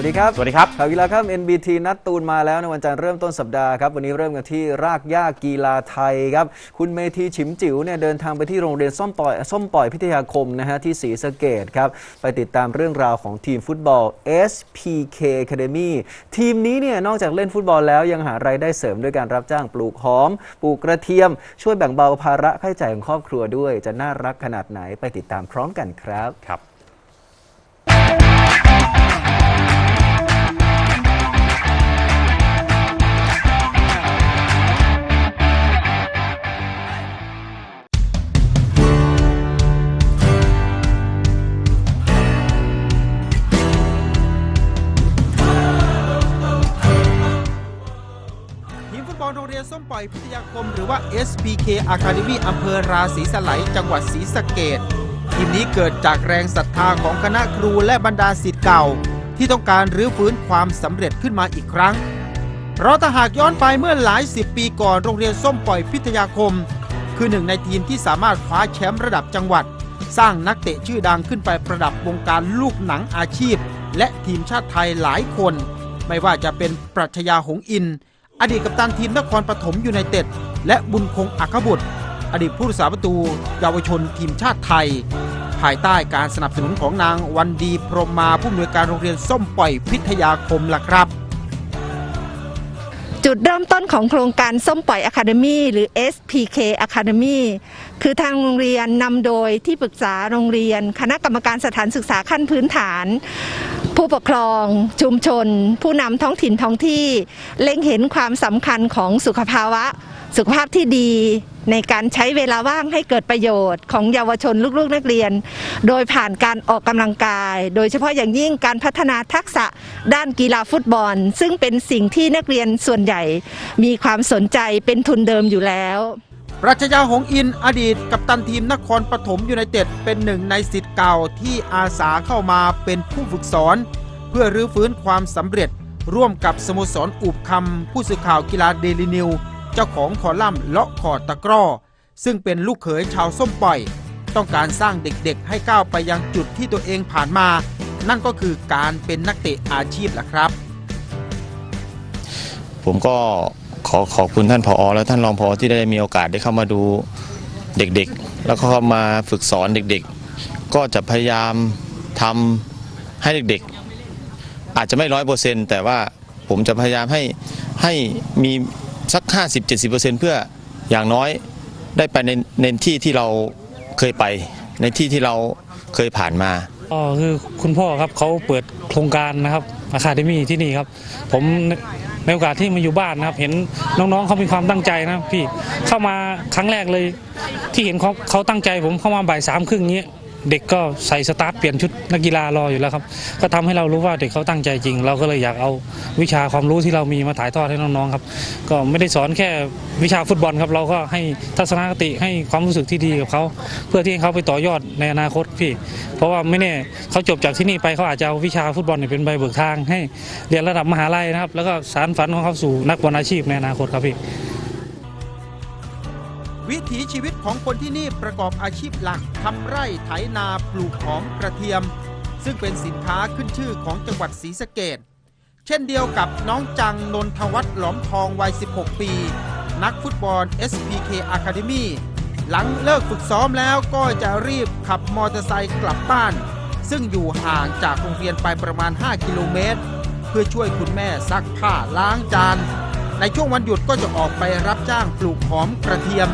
วัสดีครับ สวัสดีครับ ข่าวกีฬาครับ NBT นัดตูนมาแล้วในวันจันทร์เริ่มต้นสัปดาห์ครับ วันนี้เริ่มกันที่รากหญ้ากีฬาไทยครับ คุณเมธีฉิมจิ๋วเนี่ยเดินทางไปที่โรงเรียนส้มปล่อยส้มปล่อยพิทยาคมนะฮะที่ศรีสะเกดครับ ไปติดตามเรื่องราวของทีมฟุตบอล SPK Academy ทีมนี้เนี่ยนอกจากเล่นฟุตบอลแล้วยังหารายได้เสริมด้วยการรับจ้างปลูกหอม ปลูกกระเทียม ช่วยแบ่งเบาภาระค่าใช้จ่ายของครอบครัวด้วย จะน่ารักขนาดไหนไปติดตามพร้อมกันครับครับ มฟุตบอลโรงเรียนส้มปล่อยพิทยาคม หรือว่า SPK Academy อำเภอราศีสไลยจังหวัดศรีสะเกดทีมนี้เกิดจากแรงศรัทธาของคณะครูและบรรดาศิษย์เก่า ที่ต้องการรื้อฟื้นความสำเร็จขึ้นมาอีกครั้ง เพราะถ้าหากย้อนไปเมื่อหลายสิบปีก่อนโรงเรียนส้มปล่อยพิทยาคม คือหนึ่งในทีมที่สามารถคว้าแชมป์ระดับจังหวัด สร้างนักเตะชื่อดังขึ้นไปประดับวงการลูกหนังอาชีพ และทีมชาติไทยหลายคน ไม่ว่าจะเป็นปรัชญาหงอิน อดีตกัปตันทีมนครปฐมยูไนเต็ด และบุญคงอัครบุตร อดีตผู้รักษาประตูเยาวชนทีมชาติไทย ภายใต้การสนับสนุนของนางวันดีพรมมาผู้อำนวยการโรงเรียนส้มปล่อยพิทยาคมล่ะครับจุดเริ่มต้นของโครงการส้มปล่อย Academy หรือ SPK Academy คือทางโรงเรียนนำโดยที่ปรึกษาโรงเรียน คณะกรรมการสถานศึกษาขั้นพื้นฐาน ผู้ปกครอง ชุมชน ผู้นำท้องถิ่นท้องที่ เล็งเห็นความสำคัญของสุขภาวะ สุขภาพที่ดีในการใช้เวลาว่างให้เกิดประโยชน์ของเยาวชนลูกๆนักเรียน โดยผ่านการออกกำลังกาย โดยเฉพาะอย่างยิ่งการพัฒนาทักษะด้านกีฬาฟุตบอล ซึ่งเป็นสิ่งที่นักเรียนส่วนใหญ่ มีความสนใจเป็นทุนเดิมอยู่แล้ว รัชญาหงอินอดีตกัปตันทีมนครปฐมยูไนเต็ดเป็นหนึ่งในสิทธิ์เก่าที่อาสาเข้ามาเป็นผู้ฝึกสอน เพื่อรื้อฟื้นความสำเร็จ ร่วมกับสโมสรอุบคำผู้สื่อข่าวกีฬาเดลินิว เจ้าของคอลัมน์เลาะขอดตะกร้อ ซึ่งเป็นลูกเขยชาวส้มปล่อย ต้องการสร้างเด็กๆ ให้ก้าวไปยังจุดที่ตัวเองผ่านมา นั่นก็คือการเป็นนักเตะอาชีพล่ะครับ ผมก็ ขอขอบคุณท่านผอ และท่านรองผอที่ได้มีโอกาสได้เข้ามาดูเด็กๆ แล้วก็เข้ามาฝึกสอนเด็กๆ ก็จะพยายามทำให้เด็กๆ อาจจะไม่ร้อยเปอร์เซ็นต์แต่ว่าผมจะพยายามให้ให้มีสัก 50-70%เพื่ออย่างน้อยได้ไปในในที่ที่เราเคยไป ในที่ที่เราเคยผ่านมาก็คือคุณพ่อครับเขาเปิดโครงการนะครับอะคาเดมี่ที่นี่ครับ ผม ในโอกาสที่มาอยู่บ้านนะครับ เห็นน้องๆเขามีความตั้งใจนะพี่เข้ามาครั้งแรกเลย ที่เห็นเขาเขาตั้งใจผมเข้ามาบ่ายสามครึ่งนี้ เด็กก็ใส่สตาร์ทเปลี่ยนชุดนักกีฬารออยู่แล้วครับ ก็ทำให้เรารู้ว่าเด็กเขาตั้งใจจริง เราก็เลยอยากเอาวิชาความรู้ที่เรามีมาถ่ายทอดให้น้องๆครับ ก็ไม่ได้สอนแค่วิชาฟุตบอลครับเราก็ให้ทัศนคติให้ความรู้สึกที่ดีกับเขา เพื่อที่ให้เขาไปต่อยอดในอนาคตพี่ เพราะว่าไม่แน่เขาจบจากที่นี่ไปเขาอาจจะเอาวิชาฟุตบอลเนี่ยเป็นใบเบิกทาง ให้เรียนระดับมหาลัยนะครับ แล้วก็สารฝันของเขาสู่นักบอลอาชีพในอนาคตครับพี่ วิถีชีวิตของคนที่นี่ประกอบอาชีพหลักทำไร่ไถนาปลูกหอมกระเทียม ซึ่งเป็นสินค้าขึ้นชื่อของจังหวัดศรีสะเกดเช่นเดียวกับน้องจังนนทวัฒน์หลอมทองวัย 16 ปี นักฟุตบอล SPK Academy หลังเลิกฝึกซ้อมแล้วก็จะรีบขับมอเตอร์ไซค์กลับบ้าน ซึ่งอยู่ห่างจากโรงเรียนไปประมาณ 5 กิโลเมตร เพื่อช่วยคุณแม่ซักผ้าล้างจานในช่วงวันหยุดก็จะออกไปรับจ้างปลูกหอมกระเทียม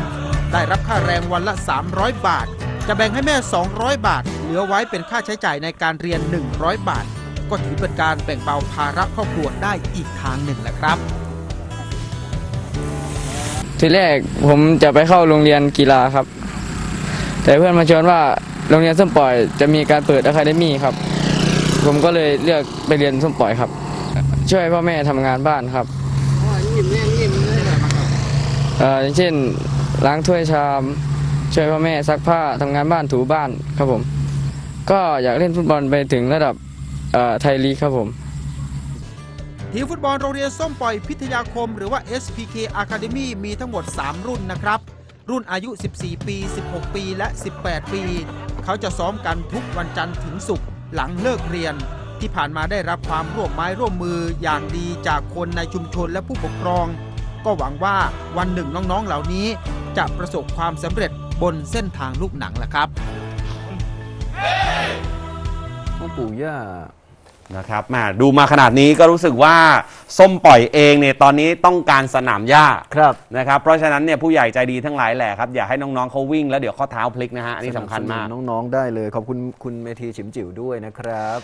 ได้รับค่าแรงวันละ 300 บาท จะแบ่งให้แม่ 200 บาท เหลือไว้เป็นค่าใช้จ่ายในการเรียน 100 บาท ก็ถือเป็นการแบ่งเบาภาระครอบครัวได้อีกทางหนึ่งแหละครับ ทีแรกผมจะไปเข้าโรงเรียนกีฬาครับ แต่เพื่อนมาชวนว่าโรงเรียนส้มปล่อยจะมีการเปิดอะคาเดมี่ครับ ผมก็เลยเลือกไปเรียนส้มปล่อยครับ ช่วยพ่อแม่ทำงานบ้านครับเอ่ออย่างเช่น ล้างถ้วยชาม ช่วยพ่อแม่ซักผ้าทำงานบ้านถูบ้านครับผม ก็อยากเล่นฟุตบอลไปถึงระดับไทยลีกครับผมทีมฟุตบอลโรงเรียนส้มปล่อยพิทยาคม หรือว่า SPK Academy มีทั้งหมด 3 รุ่นนะครับ รุ่นอายุ 14 ปี 16 ปี และ 18 ปี เขาจะซ้อมกันทุกวันจันทร์ถึงศุกร์หลังเลิกเรียน ที่ผ่านมาได้รับความร่วมไม้ร่วมมืออย่างดีจากคนในชุมชนและผู้ปกครอง ก็หวังว่าวันหนึ่งน้องๆเหล่านี้ จะประสบความสำเร็จบนเส้นทางลูกหนังแหละครับต้องปู่ย่านะครับแหมาดูมาขนาดนี้ก็รู้สึกว่าส้มปล่อยเองเนี่ยตอนนี้ต้องการสนามหญ้าครับนะครับเพราะฉะนั้นเนี่ยผู้ใหญ่ใจดีทั้งหลายแหละครับอย่าให้น้องๆเขาวิ่งแล้วเดี๋ยวข้อเท้าพลิกนะฮะอันนี้สำคัญมากสนับสนุนน้อง ๆ ได้เลย ขอบคุณคุณเมธีฉิมจิ๋วด้วยนะครับ